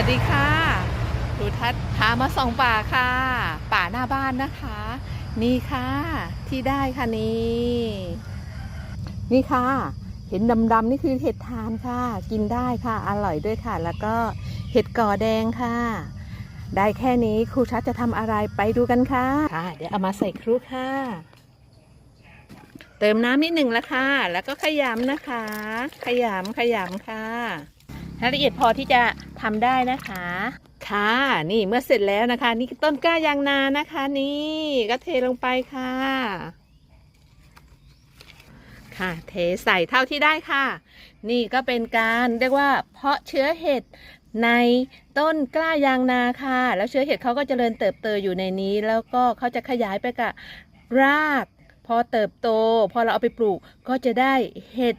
วัสดีค่ะครูทัศน์พามาส่องป่าค่ะ ป่าหน้าบ้านนะคะ นี่ค่ะ ที่ได้ค่ะนี่ นี่ค่ะ เห็นดำๆนี่คือเห็ดทานค่ะ กินได้ค่ะ อร่อยด้วยค่ะ แล้วก็เห็ดก่อแดงค่ะ ได้แค่นี้ครูชัดจะทำอะไรไปดูกันค่ะค่ะ เดี๋ยวเอามาใส่ครุค่ะ เติมน้ำนิดหนึ่งละค่ะ แล้วก็ขยำนะคะ ขยำขยำค่ะ ให้ละเอียดพอที่จะทำได้นะคะ ค่ะนี่เมื่อเสร็จแล้วนะคะ นี่ต้นกล้ายางนานะคะ นี่ก็เทลงไปค่ะ ค่ะ เทใส่เท่าที่ได้ค่ะ นี่ก็เป็นการเรียกว่าเพาะเชื้อเห็ดในต้นกล้ายางนาค่ะ แล้วเชื้อเห็ดเขาก็จเจริญเติบโตอยู่ในนี้ แล้วก็เขาจะขยายไปกับราก พอเติบโต พอเราเอาไปปลูกก็จะได้เห็ด